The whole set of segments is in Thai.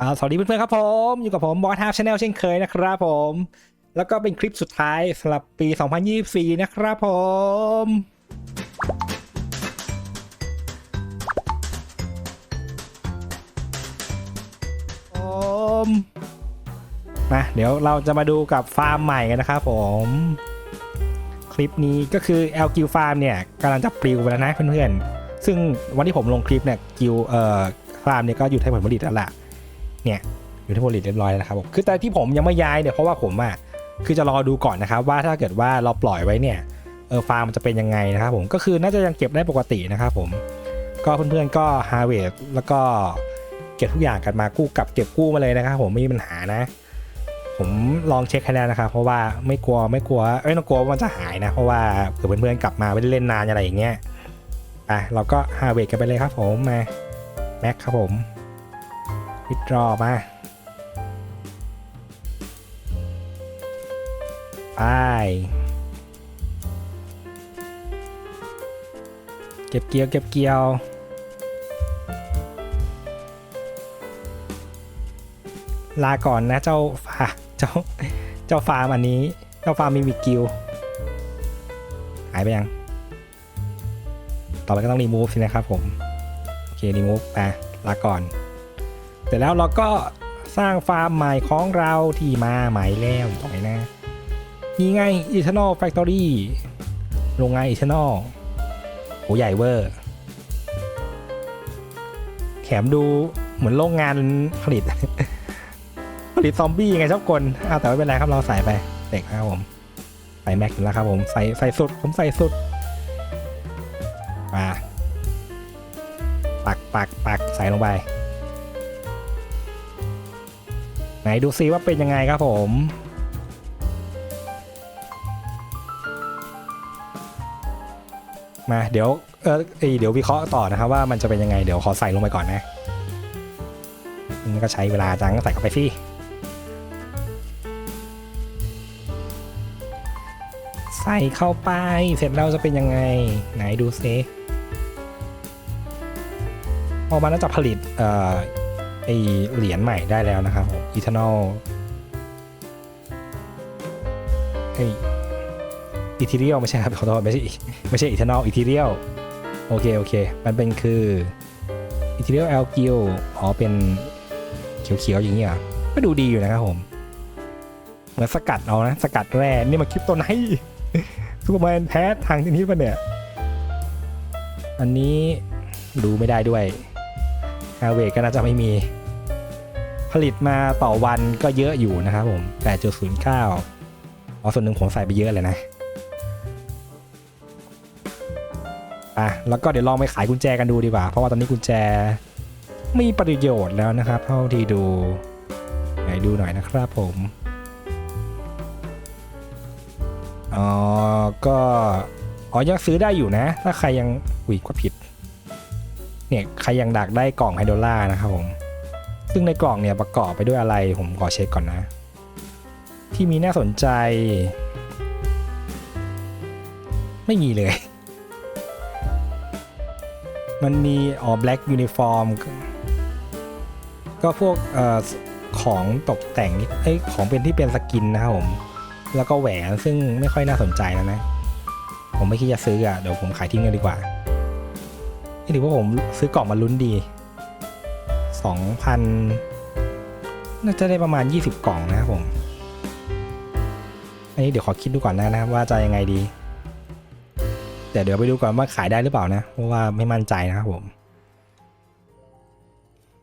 อ่าสวัสดีเพื่อนๆครับผม อยู่กับผมบอสฮาร์ฟชาแนลเช่นเคยนะครับผม แล้วก็เป็นคลิปสุดท้ายสำหรับปี 2024 นะครับผม ผมมาเดี๋ยวเราจะมาดูกับฟาร์มใหม่กันนะครับผม คลิปนี้ก็คือ LQ Farm เนี่ยกำลังจะปลิวไปแล้วนะเพื่อนๆ ซึ่งวันที่ผมลงคลิปเนี่ยกิวเอ่อฟาร์มเนี่ยก็อยู่ที่ผลผลิตแล้วแหละ เนี่ยอยู่ที่ผลผลิตเรียบร้อยแล้วนะครับผมคือแต่ที่ผมยังไม่ย้ายเนี่ยเพราะว่าผมอะคือจะรอดูก่อนนะครับว่าถ้าเกิดว่าเราปล่อยไว้เนี่ยเออฟาร์มมันจะเป็นยังไงนะครับผมก็คือน่าจะยังเก็บได้ปกตินะครับผมก็เพื่อนๆก็ฮาร์เวสแล้วก็เก็บทุกอย่างกันมากู้กลับเก็บกู้มาเลยนะครับผมไม่มีปัญหานะ ผมลองเช็คคะแนนนะครับเพราะว่าไม่กลัวไม่กลัวเอ้ยไม่ต้องกลัวว่ามันจะหายนะ เพราะว่าเผื่อเพื่อนๆกลับมาไม่ได้เล่นนานอะไรอย่างเงี้ยอะเราก็ฮาร์เวสกันไปเลยครับผมมาแม็กครับผม วิดรอมา ไป เก็บเกี่ยว เก็บเกี่ยว ลาก่อนนะเจ้าฟาเจ้า เจ้าฟาร์มอันนี้ เจ้าฟาร์มมีมิกิว หายไปยัง ต่อไปก็ต้องรีมูฟสินะครับผม โอเครีมูฟไปลาก่อน เสร็จแล้วเราก็สร้างฟาร์มใหม่ของเราที่มาใหม่แล้วต่อยนะนี่ไง Eternal Factory โรงงาน Eternal โหใหญ่เวอร์แถมดูเหมือนโรงงานผลิต ผลิตซอมบี้ยังไงชอบกลอ้าวแต่ไม่เป็นไรครับเราใส่ไปเด็กนะครับผมใส่แม็กแล้วครับผมใส่ใส่สุดผมใส่สุดมาปักปักปักใส่ลงไป ไหนดูซิว่าเป็นยังไงครับผมมาเดี๋ยวเออเอเดี๋ยววิเคราะห์ต่อนะครับว่ามันจะเป็นยังไงเดี๋ยวขอใส่ลงไปก่อนนะมันก็ใช้เวลาจังใส่เข้าไปสิใส่เข้าไปเสร็จแล้วจะเป็นยังไง ไหนดูซิพอมันน่าจะผลิตเอ่อ ไอเหรียญใหม่ได้แล้วนะครับผม Eternal ไออีทีเรียลไม่ใช่ครับขอโทษไม่ใช่ไม่ใช่อีเทนอลอีทีเรียลโอเคโอเค มันเป็นคืออีทีเรียลแอลกิลอ๋อเป็นเขียวๆอย่างนี้อะก็ดูดีอยู่นะครับผม เหมือนสกัดเอานะ สกัดแร่นี่มันคลิปตัวไหนซูเปอร์แมนแพ้ทางที่นี้ปะเนี่ย อันนี้ดูไม่ได้ด้วย ฮาเวก็น่าจะไม่มี ผลิตมาต่อวันก็เยอะอยู่นะครับผม8.09อ๋อส่วนหนึ่งผมใส่ไปเยอะเลยนะอะแล้วก็เดี๋ยวลองไปขายกุญแจกันดูดีกว่า เพราะว่าตอนนี้กุญแจมีประโยชน์แล้วนะครับ เท่าที่ดูไหนดูหน่อยนะครับผมอ๋อก็อ๋อยังซื้อได้อยู่นะ ถ้าใครยังอุ้ยกว่าผิด เนี่ยใครยังดักได้กล่องไฮโดล่านะครับผม ซึ่งในกล่องเนี่ยประกอบไปด้วยอะไรผมขอเช็คก่อนนะ ที่มีน่าสนใจ ไม่มีเลย มันมีอ๋อ black uniform ก็พวกออของตกแต่งนี่เอ้ของเป็นที่เป็นสกินนะครับผม แล้วก็แหวนซึ่งไม่ค่อยน่าสนใจแล้วนะ ผมไม่คิดจะซื้ออะเดี๋ยวผมขายทิ้งเลยดีกว่า นี่ถือว่าผมซื้อกล่องมาลุ้นดี 2,000 น่าจะได้ประมาณ 20 กล่องนะครับผม อันนี้เดี๋ยวขอคิดดูก่อนนะนะครับว่าจะยังไงดี แต่เดี๋ยวไปดูก่อนว่าขายได้หรือเปล่านะ เพราะว่าไม่มั่นใจนะครับผม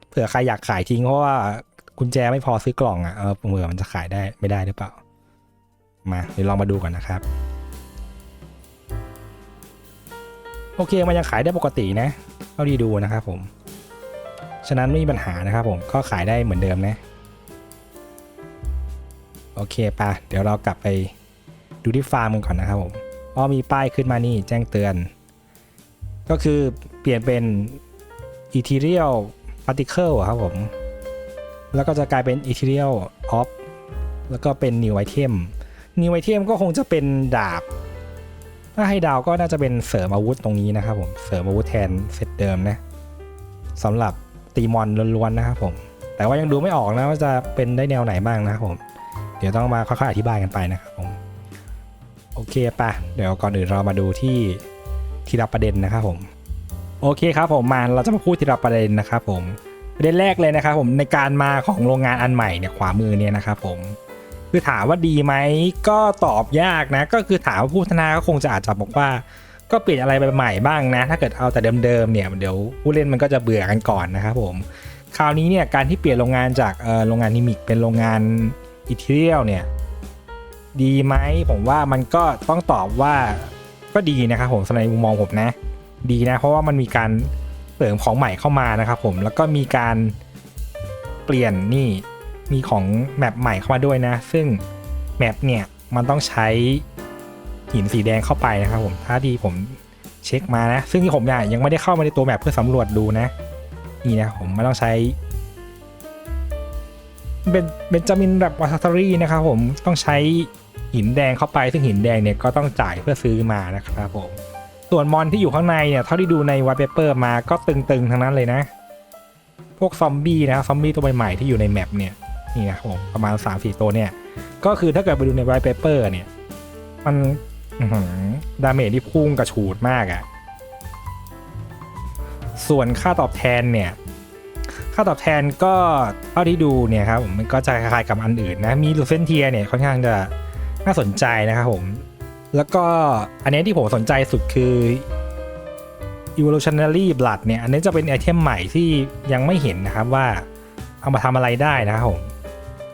เผื่อใครอยากขายทิ้งเพราะว่ากุญแจไม่พอซื้อกล่องอะ่ะเออเผื่อมันจะขายได้ไม่ได้หรือเปล่า มาเดี๋ยวลองมาดูก่อนนะครับ โอเคมันยังขายได้ปกตินะเท่าที่ดูนะครับผม ฉะนั้นไม่มีปัญหานะครับผมก็ขายได้เหมือนเดิมนะ โอเคปะเดี๋ยวเรากลับไปดูที่ฟาร์มกันก่อนนะครับผมพอมีป้ายขึ้นมานี่แจ้งเตือน ก็คือเปลี่ยนเป็น ethereal particle อะครับผม แล้วก็จะกลายเป็น ethereal of แล้วก็เป็น new item new item ก็คงจะเป็นดาบ ถ้าให้ดาวก็น่าจะเป็นเสริมอาวุธตรงนี้นะครับผมเสริมอาวุธแทนเซตเดิมนะสำหรับตีมอนล้วนๆนะครับผม แต่ว่ายังดูไม่ออกนะว่าจะเป็นได้แนวไหนบ้างนะครับผม เดี๋ยวต้องมาค่อยๆอธิบายกันไปนะครับผมโอเคปะเดี๋ยวก่อนอื่นเรามาดูที่ทีละประเด็นนะครับผมโอเคครับผมมาเราจะมาพูดทีละประเด็นนะครับผมประเด็นแรกเลยนะครับผมในการมาของโรงงานอันใหม่เนี่ยขวามือเนี่ยนะครับผม คือถามว่าดีไหมก็ตอบยากนะ ก็คือถามว่าผู้พัฒนาก็คงจะอาจจะบอกว่า ก็เปลี่ยนอะไรไปใหม่บ้างนะ ถ้าเกิดเอาแต่เดิมๆเนี่ยเดี๋ยวผู้เล่นมันก็จะเบื่อกันก่อนนะครับผมคราวนี้เนี่ยการที่เปลี่ยนโรงงานจากโรงงานนิมิกเป็นโรงงานอิเทเรียลเนี่ยดีไหมผมว่ามันก็ต้องตอบว่าก็ดีนะครับผมสำหรับในมุมมองผมนะ ดีนะ เพราะว่ามันมีการเสริมของใหม่เข้ามานะครับผมแล้วก็มีการเปลี่ยนนี่ มีของแมปใหม่เข้ามาด้วยนะ ซึ่งแมปเนี่ยมันต้องใช้หินสีแดงเข้าไปนะครับผมถ้าที่ผมเช็คมานะ ซึ่งที่ผมเนี่ยยังไม่ได้เข้ามาในตัวแมปเพื่อสำรวจดูนะ นี่นะผมไม่ต้องใช้เป็นเบนจามินแบบวาซารีนะครับผมต้องใช้หินแดงเข้าไป ซึ่งหินแดงเนี่ยก็ต้องจ่ายเพื่อซื้อมานะครับผมส่วนมอนที่อยู่ข้างในเนี่ยเท่าที่ดูในวัตเปเปอร์มาก็ตึงๆทั้งนั้นเลยนะ พวกซอมบี้นะครับซอมบี้ตัวใหม่ๆที่อยู่ในแมปเนี่ย นี่นะครับผมประมาณ 3-4 ตัวเนี่ย ก็คือถ้าเกิดไปดูในไวท์เปเปอร์เนี่ย มันดาเมจที่พุ่งกระฉูดมากอะ่ะส่วนค่าตอบแทนเนี่ย ค่าตอบแทนก็เท่าที่ดูเนี่ยครับผมมันก็จะคล้ายๆกับอันอื่นนะ มีลูเซนเทียเนี่ยค่อนข้างจะน่าสนใจนะครับผม แล้วก็อันนี้ที่ผมสนใจสุดคือ evolutionary blood เนี่ย อันนี้จะเป็นไอเทมใหม่ที่ยังไม่เห็นนะครับว่าเอามาทำอะไรได้นะครับผม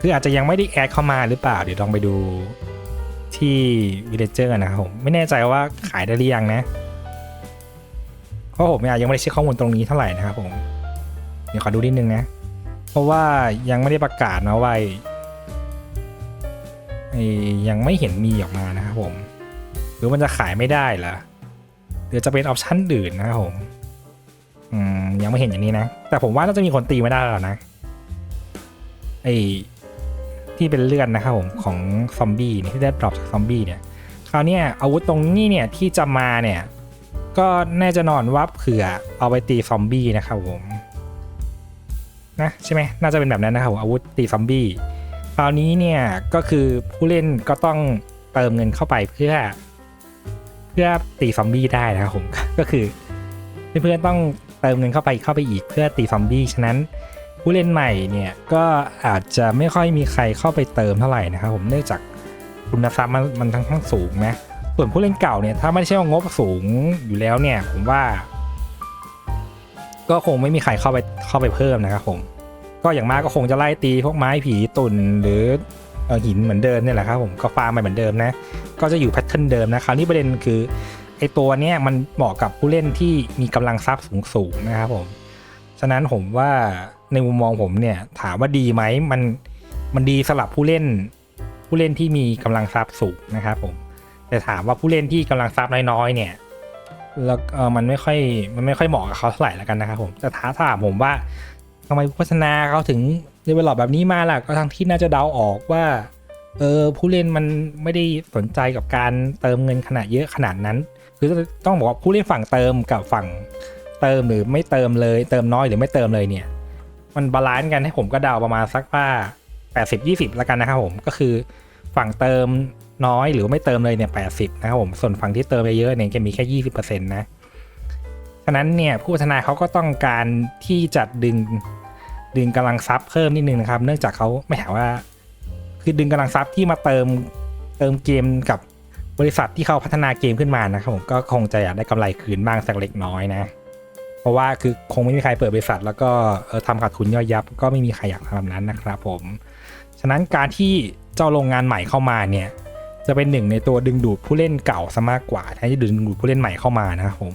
คืออาจจะยังไม่ได้แอดเข้ามาหรือเปล่า เดี๋ยวลองไปดูที่ villager นะครับผม ไม่แน่ใจว่าขายได้หรือยังนะ เพราะผมยังไม่ได้เช็คข้อมูลตรงนี้เท่าไหร่นะครับผม เดี๋ยวขอดูนิดนึงนะ เพราะว่ายังไม่ได้ประกาศนะว่ายังไม่เห็นมีออกมานะครับผม หรือมันจะขายไม่ได้เหรอหรือจะเป็นออปชั่นอื่นนะครับผมยังไม่เห็นอย่างนี้นะ แต่ผมว่าน่าจะมีคนตีไม่ได้แล้วนะไอ ที่เป็นเลือดนะครับผมของซอมบี้ที่ได้ดรอปจากซอมบี้เนี่ยคราวนี้อาวุธตรงนี้เนี่ยที่จะมาเนี่ยก็แน่จะนอนว่าเผื่อเอาไปตีซอมบี้นะครับผมนะใช่ไหมน่าจะเป็นแบบนั้นนะครับผมอาวุธตีซอมบี้คราวนี้เนี่ยก็คือผู้เล่นก็ต้องเติมเงินเข้าไปเพื่อ เพื่อตีซอมบี้ได้นะครับผมก็คือเพื่อนๆต้องเติมเงินเข้าไปเข้าไปอีกเพื่อตีซอมบี้ฉะนั้น ผู้เล่นใหม่เนี่ยก็อาจจะไม่ค่อยมีใครเข้าไปเติมเท่าไหร่นะครับผมเนื่องจากคุณทรัพย์มันมันค่อนข้างสูงนะส่วนผู้เล่นเก่าเนี่ยถ้าไม่ใช่ว่างบสูงอยู่แล้วเนี่ยผมว่า ก็คงไม่มีใครเข้าไปเข้าไปเพิ่มนะครับผมก็อย่างมากก็คงจะไล่ตีพวกไม้ผีตุ่นหรืออหินเหมือนเดิมเนี่ยแหละครับผมก็ฟาร์มไปเหมือนเดิมนะ ก็จะอยู่แพทเทิร์นเดิมนะคราวนี้ประเด็นคือไอตัวเนี้ยมันเหมาะกับผู้เล่นที่มีกำลังทรัพย์สูงๆนะครับผมฉะนั้นผมว่า ในมุมมองผมเนี่ยถามว่าดีไหมมันมันดีสำหรับผู้เล่น ผู้เล่นที่มีกำลังทรัพย์สูงนะครับผมแต่ถามว่าผู้เล่นที่กำลังทรัพย์น้อยๆเนี่ยแล้วเออมันไม่ค่อยมันไม่ค่อยเหมาะกับเขาเท่าไหร่แล้วกันนะครับผมแต่ท้าถามผมว่าทำไมผู้พัฒนาเขาถึงเดเวลลอปแบบนี้มาล่ะก็ทั้งที่น่าจะเดาออกว่าเออผู้เล่นมันไม่ได้สนใจกับการเติมเงินขนาดเยอะขนาดนั้น คือต้องบอกว่าผู้เล่นฝั่งเติมกับฝั่งเติมหรือไม่เติมเลย เติมน้อยหรือไม่เติมเลยเนี่ย มันบาลานซ์กันให้ผมก็เดาประมาณสักว่า 80 20 แล้วกันนะครับผมก็คือฝั่งเติมน้อยหรือไม่เติมเลยเนี่ย 80 นะครับผม ส่วนฝั่งที่เติมเยอะๆเนี่ยจะมีแค่ 20%นะ ฉะนั้นเนี่ยผู้พัฒนาเขาก็ต้องการที่จะดึงดึงกำลังทรัพย์เพิ่มนิดนึงนะครับ เนื่องจากเขาไม่ถามว่า คือดึงกำลังทรัพย์ที่มาเติมเติมเกมกับบริษัทที่เขาพัฒนาเกมขึ้นมานะครับผมก็คงจะอยากได้กำไรคืนบ้างสักเล็กน้อยนะ เพราะว่าคือคงไม่มีใครเปิดบริษัท แล้วก็เออทำขาดทุนย่อยยับ ก็ไม่มีใครอยากทำแบบนั้นนะครับผม ฉะนั้นการที่เจ้าโรงงานใหม่เข้ามาเนี่ยจะเป็นหนึ่งในตัวดึงดูดผู้เล่นเก่าซะมากกว่าแทนที่ดึงดูดผู้เล่นใหม่เข้ามานะครับผม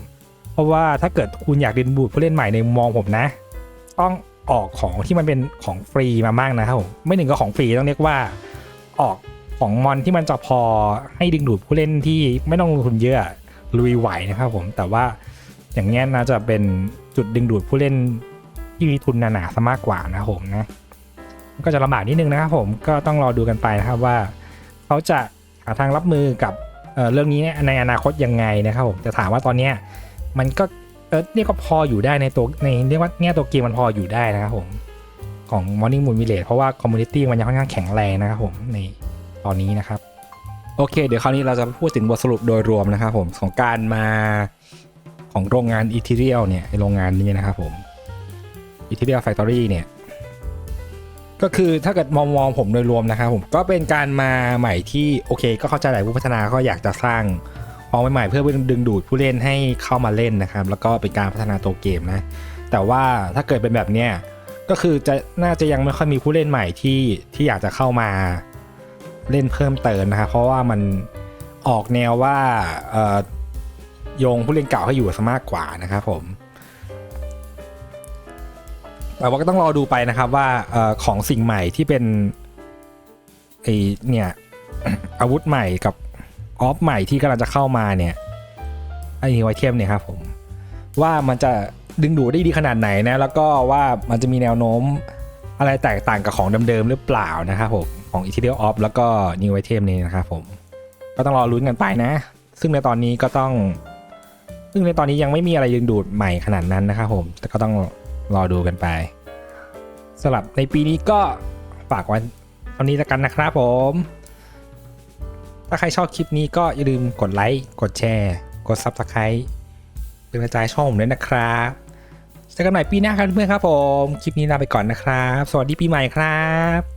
เพราะว่าถ้าเกิดคุณอยากดึงดูดผู้เล่นใหม่ในมุมมองผมนะ ต้องออกของที่มันเป็นของฟรีมาบ้างนะครับผมไม่ถึงก็ของฟรีต้องเรียกว่า ออกของมอนที่มันจะพอให้ดึงดูดผู้เล่นที่ไม่ต้องลงทุนเยอะลุยไหวนะครับผมแต่ว่า อย่างเงี้ยน่าจะเป็นจุดดึงดูดผู้เล่นที่มีทุนหนาๆซะมากกว่านะครับผมนะก็จะลำบากนิดนึงนะครับผมก็ต้องรอดูกันไปนะครับว่า เขาจะหาทางรับมือกับเเรื่องนี้ในอนาคตยังไงนะครับผมแต่ถามว่าตอนเนี้ยมันก็เออเรียกว่าพออยู่ได้ในตัวในเรียกว่าเนี่ยตัวเกมมันพออยู่ได้นะครับผมของ Morning Moon Village เพราะว่าคอมมูนิตี้มันยังค่อนข้างแข็งแรงนะครับผมในตอนนี้นะครับ โอเค เดี๋ยวคราวนี้เราจะพูดถึงบทสรุปโดยรวมนะครับผมของการมา ของโรงงาน e t e r i a l เนี่ยโรงงานนี้นะครับผม e t e r i a l Factory เนี่ยก็คือถ้าเกิดมองมองผมโดยรวมนะครับผมก็เป็นการมาใหม่ที่โอเค ก็เข้าใจแหละผู้พัฒนาก็อยากจะสร้างของใหม่ๆเพื่อดึงดูดผู้เล่นให้เข้ามาเล่นนะครับ แล้วก็เป็นการพัฒนาตัวเกมนะ แต่ว่าถ้าเกิดเป็นแบบเนี้ยก็คือจะน่าจะยังไม่ค่อยมีผู้เล่นใหม่ที่ที่อยากจะเข้ามาเล่นเพิ่มเติมนะครับเพราะว่ามันออกแนวว่าเอ่อ โยงผู้เล่นเก่าให้อยู่ซะมากกว่านะครับผมแต่ว่าก็ต้องรอดูไปนะครับว่าออของสิ่งใหม่ที่เป็นไอเนี่ยอาวุธใหม่กับออฟใหม่ที่กำลังจะเข้ามาเนี่ยไอไวเทมเนี่ยครับผมว่ามันจะดึงดูดได้ดีขนาดไหนนะแล้วก็ว่ามันจะมีแนวโน้มอะไรแตกต่างกับของเดิมๆหรือเปล่านะครับผมของ e t e r i a l Off แล้วก็ New Item นี้นะครับผมก็ต้องรอลุ้นกันไปนะ ซึ่งในตอนนี้ก็ต้อง ซึ่งในตอนนี้ยังไม่มีอะไรดึงดูดใหม่ขนาดนั้นนะครับผม แต่ก็ต้องรอดูกันไปสำหรับในปีนี้ก็ฝากไว้เท่านี้แล้วกันนะครับผม ถ้าใครชอบคลิปนี้ก็อย่าลืมกดไลค์ กดแชร์ กด Subscribe เป็นกระจายช่องผมด้วยนะครับเจอกันใหม่ปีหน้าครับเพื่อนครับผม คลิปนี้ลาไปก่อนนะครับ สวัสดีปีใหม่ครับ